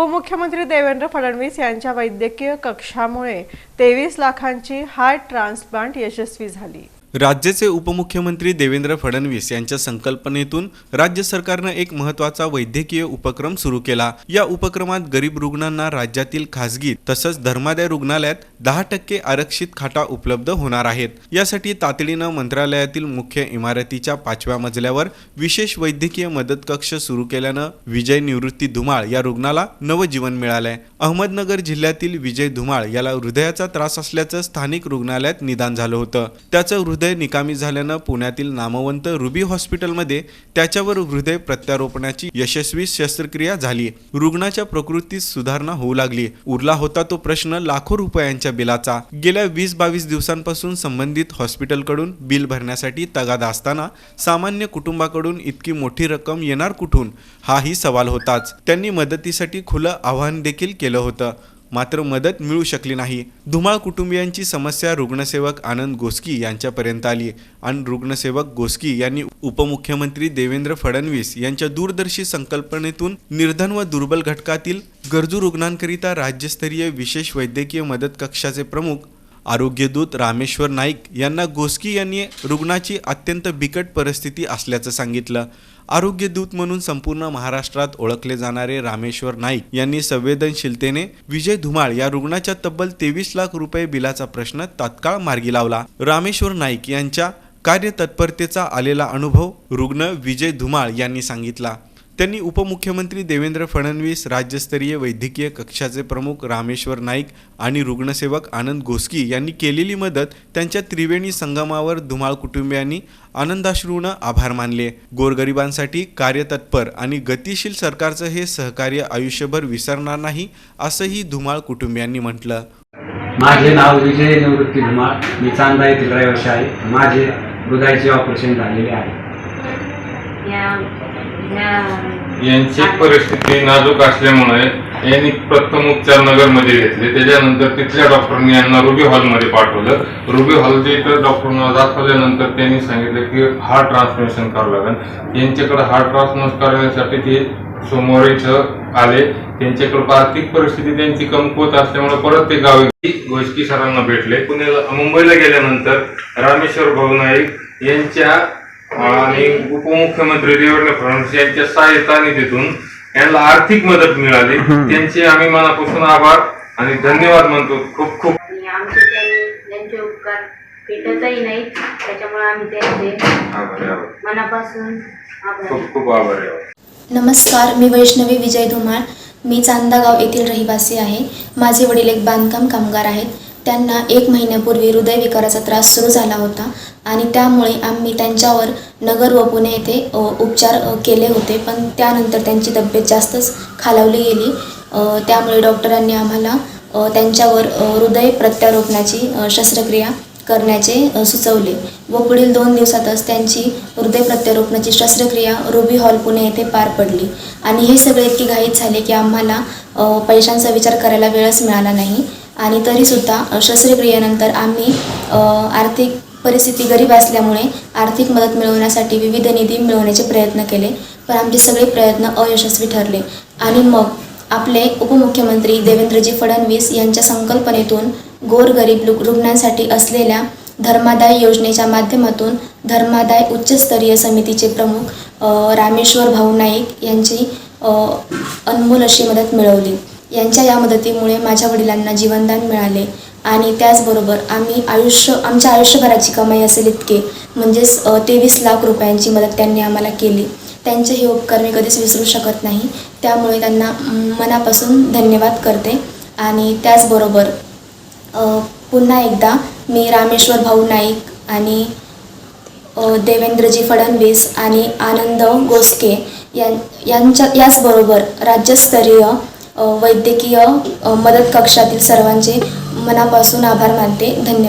उपमुख्यमंत्री देवेंद्र फडणवीस यांच्या वैद्यकीय कक्षामुळे तेवीस लाखांची हार्ट ट्रान्सप्लांट यशस्वी झाली. राज्याचे उपमुख्यमंत्री देवेंद्र फडणवीस यांच्या संकल्पनेतून राज्य सरकारनं एक महत्त्वाचा वैद्यकीय उपक्रम सुरू केला. या उपक्रमात गरीब रुग्णांना राज्यातील खासगी तसंच धर्मादाय रुग्णालयात दहा टक्के आरक्षित खाटा उपलब्ध होणार आहेत. यासाठी तातडीनं मंत्रालयातील मुख्य इमारतीच्या पाचव्या मजल्यावर विशेष वैद्यकीय मदत कक्ष सुरू केल्यानं विजय निवृत्ती धुमाळ या रुग्णाला नवजीवन मिळालंय. अहमदनगर जिल्ह्यातील विजय धुमाळ याला हृदयाचा त्रास असल्याचं स्थानिक रुग्णालयात निदान झालं होतं. त्याचं हृदय निकामी झाल्यानं पुण्यातील नामवंत रुबी हॉस्पिटलमध्ये त्याच्यावर हृदय प्रत्यारोपणाची यशस्वी शस्त्रक्रिया झाली रुग्णाच्या प्रकृतीत सुधारणा होऊ लागली उरला होता तो प्रश्न लाखो रुपयांच्या बिलाचा. गेल्या वीस बावीस दिवसांपासून संबंधित हॉस्पिटलकडून बिल भरण्यासाठी तगादा असताना सामान्य कुटुंबाकडून इतकी मोठी रक्कम येणार कुठून? हाही सवाल होताच. त्यांनी मदतीसाठी खुलं आवाहन देखील केलं होतं. मात्र मदत मिळू शकली नाही. धुमाळ कुटुंबियांची समस्या रुग्णसेवक आनंद गोस्की यांच्यापर्यंत आली. आणि रुग्णसेवक गोस्की यांनी उपमुख्यमंत्री देवेंद्र फडणवीस यांच्या दूरदर्शी संकल्पनेतून निर्धन व दुर्बल घटकातील गरजू रुग्णांकरिता राज्यस्तरीय विशेष वैद्यकीय मदत कक्षाचे प्रमुख आरोग्यदूत रामेश्वर नाईक यांना गोस्की यांनी रुग्णाची अत्यंत बिकट परिस्थिती असल्याचं सांगितलं. आरोग्यदूत म्हणून संपूर्ण महाराष्ट्रात ओळखले जाणारे रामेश्वर नाईक यांनी संवेदनशीलतेने विजय धुमाळ या रुग्णाच्या तब्बल तेवीस लाख रुपये बिलाचा प्रश्न तात्काळ मार्गी लावला. रामेश्वर नाईक यांच्या कार्यतत्परतेचा आलेला अनुभव रुग्ण विजय धुमाळ यांनी सांगितला. त्यांनी उपमुख्यमंत्री देवेंद्र फडणवीस राज्यस्तरीय वैद्यकीय कक्षाचे प्रमुख रामेश्वर नाईक आणि रुग्णसेवक आनंद घोसकी यांनी केलेली मदत त्यांच्या त्रिवेणी संगमावर धुमाळ कुटुंबियांनी आनंदाश्रूनं आभार मानले. गोरगरिबांसाठी कार्यतत्पर आणि गतिशील सरकारचं हे सहकार्य आयुष्यभर विसरणार नाही असंही धुमाळ कुटुंबियांनी म्हटलं. माझे नाव विजय निवृत्ती धुमाळ मी चांदा येथील रहिवासी आहे. माझे हृदयाचे ऑपरेशन झालेले आहे. यांची परिस्थिती नाजूक असल्यामुळे यांनी प्रथम उपचार नगरमध्ये घेतले. त्याच्यानंतर तिथल्या डॉक्टरनी यांना रुबी हॉलमध्ये पाठवलं. रुबी हॉलच्या इथं डॉक्टरना दाखवल्यानंतर त्यांनी सांगितलं की हार्ट ट्रान्सप्लांटेशन करावं लागेल. यांच्याकडे हार्ट ट्रान्सप्लांट करण्यासाठी ते सोमवार इथं आले. त्यांच्याकडे आर्थिक परिस्थिती त्यांची कमकुवत असल्यामुळे परत ते गावी गोष्टी सरांना भेटले. पुण्याला मुंबईला गेल्यानंतर रामेश्वर भाऊ नाईक यांच्या आणि उपमुख्यमंत्री देवेंद्र फडणवीस यांच्या सहायता निधीतून यांना आर्थिक मदत मिळाली. त्यांचे आम्ही मनापासून आभार आणि धन्यवाद म्हणतो. खूप खूप. आणि आमचे त्यांनी त्यांचे उपकार भेटतही नाहीत त्याच्यामुळे आम्ही त्यांचे आभार आहे, आभार. मनापासून खूप खूप आभार नमस्कार मी वैष्णवी विजय धुमाळ. मी चांदागाव येथील रहिवासी आहे. माझे वडील एक बांधकाम कामगार आहेत. त्यांना एक महिन्यापूर्वी हृदयविकाराचा त्रास सुरू झाला होता आणि त्यामुळे आम्ही त्यांच्यावर नगर व पुणे येथे उपचार केले होते. पण त्यानंतर त्यांची तब्येत जास्तच खालावली गेली. त्यामुळे डॉक्टरांनी आम्हाला त्यांच्यावर हृदय प्रत्यारोपणाची शस्त्रक्रिया करण्याचे सुचवले व पुढील दोन दिवसातच त्यांची हृदय प्रत्यारोपणाची शस्त्रक्रिया रुबी हॉल पुणे येथे पार पडली. आणि हे सगळे इतके घाईत झाले की आम्हाला पैशांचा विचार करायला वेळच मिळाला नाही. आणि तरीसुद्धा शस्त्रक्रियेनंतर आम्ही आर्थिक परिस्थिती गरीब असल्यामुळे आर्थिक मदत मिळवण्यासाठी विविध निधी मिळवण्याचे प्रयत्न केले पण आमचे सगळे प्रयत्न अयशस्वी ठरले. आणि मग आपले उपमुख्यमंत्री देवेंद्रजी फडणवीस यांच्या संकल्पनेतून गोरगरीब लु रुग्णांसाठी असलेल्या धर्मादाय योजनेच्या माध्यमातून धर्मादाय उच्चस्तरीय समितीचे प्रमुख रामेश्वर भाऊ नाईक यांची अनमोल अशी मदत मिळवली. यांच्या या मदतीमुळे माझ्या वडिलांना जीवनदान मिळाले आणि त्याचबरोबर आम्ही आयुष्य आमच्या आयुष्यभराची कमाई असेल इतके म्हणजेच तेवीस लाख रुपयांची मदत त्यांनी आम्हाला केली. त्यांचे हे उपकार मी कधीच विसरू शकत नाही. त्यामुळे त्यांना मनापासून धन्यवाद करते. आणि त्याचबरोबर पुन्हा एकदा मी रामेश्वर भाऊ नाईक आणि देवेंद्रजी फडणवीस आणि आनंद गोस्के यां यांच्या याचबरोबर राज्यस्तरीय वैद्यकीय मदत कक्षातील सर्वांचे मनापासून आभार मानते. धन्यवाद.